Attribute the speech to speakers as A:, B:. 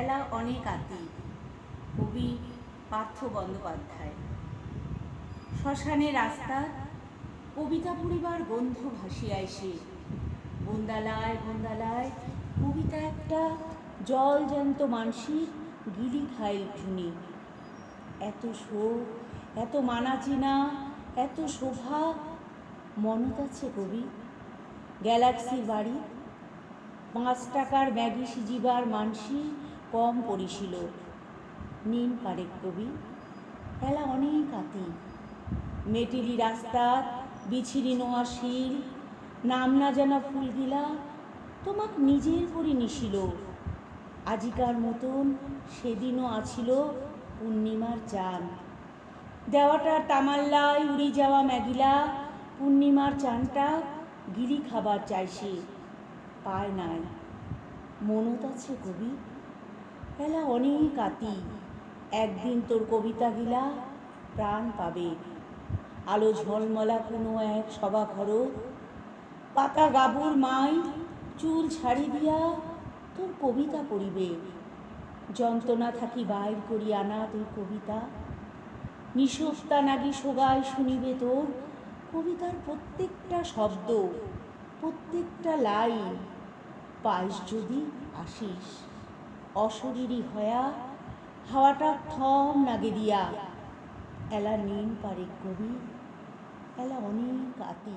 A: এলা অনেক আতি কবি পার্থ বন্দ্যোপাধ্যায়। শ্মশানে রাস্তা, কবিতা পরিবার গন্ধ ভাসিয়া এসে, বন্দালায় বন্দালায় কবিতা একটা জল জ্যান্ত মানসিক গিলি খাইল ঠুনি এত শোক, এত মানাচিনা এত শোভা মনত আছে কবি? গ্যালাক্সির বাড়ি, পাঁচ টাকার ম্যাগি সিজিবার মানসি কম পড়িছিল নিন পারেক কবি। এলা অনেক আতি। মেটিলি রাস্তা, বিছিরি নোয়া শিল, নাম না জানা ফুলগিলা তোমাক নিজের করি নিছিল আজিকার মতন সেদিনও আছিল পূর্ণিমার চান দেওয়াটা তামাল্লায় উড়ি যাওয়া ম্যাগিলা, পূর্ণিমার চানটা গিলি খাবার চাইছে। পায় নাই। মনত আছে কবি? এলা অনেক আতি। একদিন তোর কবিতা গিলা প্রাণ পাবে। আলো ঝলমলা কোনো এক সভা ঘর পাতা গাবুর মাই চুল ছাড়ি দিয়া তোর কবিতা পড়িবে। যন্ত্রণা থাকি বাইর করি আনা তোর কবিতা। নিঃসপ্তা নাগি সোগায় শুনিবে তোর কবিতার প্রত্যেকটা শব্দ, প্রত্যেকটা লাইন। পাইস যদি আসিস। অশরীরী হয়া হাওয়াটা থম নাগে দিয়া। এলা নিন পারে কবি এলা অনেক আতি